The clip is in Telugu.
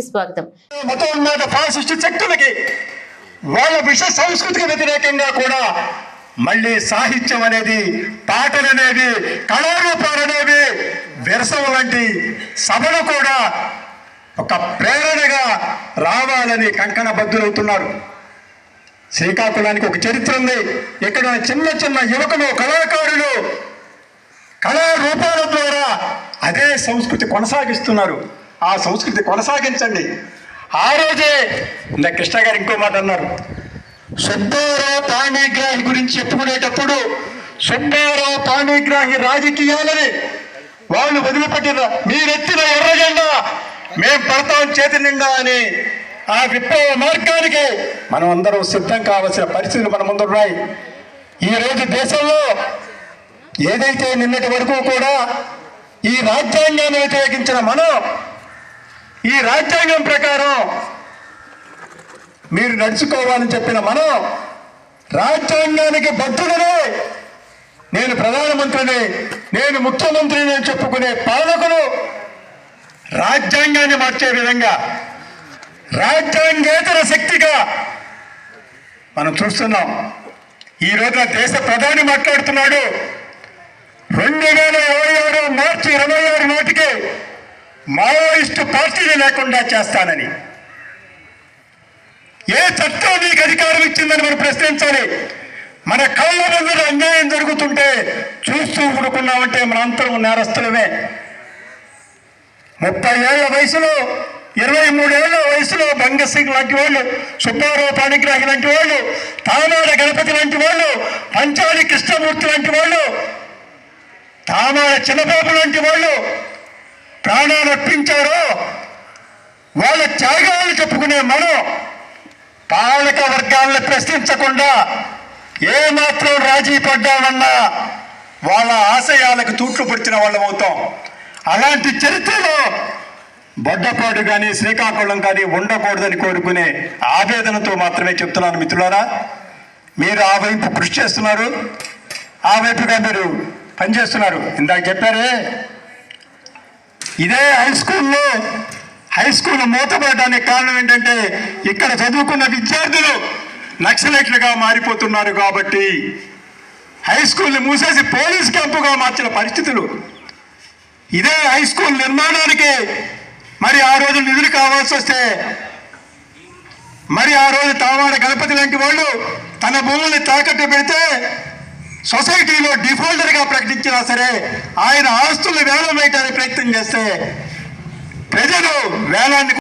స్వాగతం. మతోన్మాద ఫాసిస్టు శక్తులకి వాళ్ళ విష సంస్కృతికి వ్యతిరేకంగా కూడా మళ్ళీ సాహిత్యం అనేది పాటలు అనేవి కళారూపాలు అనేవి విరసం లాంటి సభలు కూడా ఒక ప్రేరణగా రావాలని కంకణ బద్దులవుతున్నారు శ్రీకాకుళానికి ఒక చరిత్ర ఉంది. ఇక్కడ చిన్న చిన్న యువకులు కళాకారులు కళారూపాల ద్వారా అదే సంస్కృతి కొనసాగిస్తున్నారు. ఆ సంస్కృతి కొనసాగించండి. ఆ రోజే ఇంత కృష్ణ గారు ఇంకో మాట అన్నారు. సుబ్బారావు పాణిగ్రాహి గురించి చెప్పుకునేటప్పుడు సుబ్బారావు పాణిగ్రాహి రాజకీయాలని వాళ్ళు వదిలిపెట్టిన మీరెత్తిన ఎర్రజెండా మేం పడతాం చేతి నిండా అని ఆ విప్లవ మార్గానికి మనం అందరం సిద్ధం కావాల్సిన పరిస్థితులు మన ముందున్నాయి. ఈరోజు ఈ రోజు దేశంలో ఏదైతే నిన్నటి వరకు కూడా ఈ రాజ్యాంగాన్ని వ్యతిరేకించిన మనం ఈ రాజ్యాంగం ప్రకారం మీరు నడుచుకోవాలని చెప్పిన మనం రాజ్యాంగానికి బద్దులనే నేను ప్రధానమంత్రిని నేను ముఖ్యమంత్రిని అని చెప్పుకునే పాలకులు రాజ్యాంగాన్ని మార్చే విధంగా రాజ్యాంగేతర శక్తిగా మనం చూస్తున్నాం. ఈ రోజున దేశ ప్రధాని మాట్లాడుతున్నాడు. రెండు వేల ఇరవై ఆరు మార్చి ఇరవై ఆరు నాటికి మావోయిస్టు పార్టీని లేకుండా చేస్తానని. ఏ చట్టం నీకు అధికారం ఇచ్చిందని మనం ప్రశ్నించాలి? మన కళ్ళ ముందు అన్యాయం జరుగుతుంటే చూస్తూ ఊరుకున్నామంటే మనంతరం నేరస్తులమే. ముప్పై ఏళ్ళ వయసులో ఇరవై మూడేళ్ళ వయసులో బంగసింగ్ లాంటి వాళ్ళు సుబ్బారావు పాణిగ్రాహి లాంటి వాళ్ళు తానాడ గణపతి లాంటి వాళ్ళు పంచాలి కృష్ణమూర్తి లాంటి వాళ్ళు తానాడ చిన్నబాబు లాంటి వాళ్ళు ప్రాణాలు అర్పించారో వాళ్ళ త్యాగాలను చెప్పుకునే మనం పాలక వర్గాలను ప్రశ్నించకుండా ఏమాత్రం రాజీ పడ్డామన్నా వాళ్ళ ఆశయాలకు తూట్లు పొడిచిన వాళ్ళం అవుతాం. అలాంటి చరిత్రలో బొడ్డపాడు కానీ శ్రీకాకుళం కానీ ఉండకూడదని కోరుకునే ఆవేదనతో మాత్రమే చెప్తున్నాను మిత్రులారా. మీరు ఆ వైపు కృషి చేస్తున్నారు ఆ వైపుగా మీరు పనిచేస్తున్నారు. ఇందాక చెప్పారే ఇదే హై స్కూల్లో హై స్కూల్ మూతపడడానికి కారణం ఏంటంటే ఇక్కడ చదువుకున్న విద్యార్థులు నక్సలైట్లుగా మారిపోతున్నారు కాబట్టి హై స్కూల్ని మూసేసి పోలీస్ క్యాంపుగా మార్చిన పరిస్థితులు. ఇదే హై స్కూల్ నిర్మాణానికి మరి ఆ రోజు నిధులు కావాల్సి వస్తే మరి ఆ రోజు తావాడ గణపతి లాంటి వాళ్ళు తన భూముల్ని తాకట్టు పెడితే సొసైటీలో డిఫాల్టర్గా ప్రకటించినా సరే ఆయన ఆస్తులు వేలం వేయడానికి ప్రయత్నం చేస్తే ప్రజలు వేలాన్ని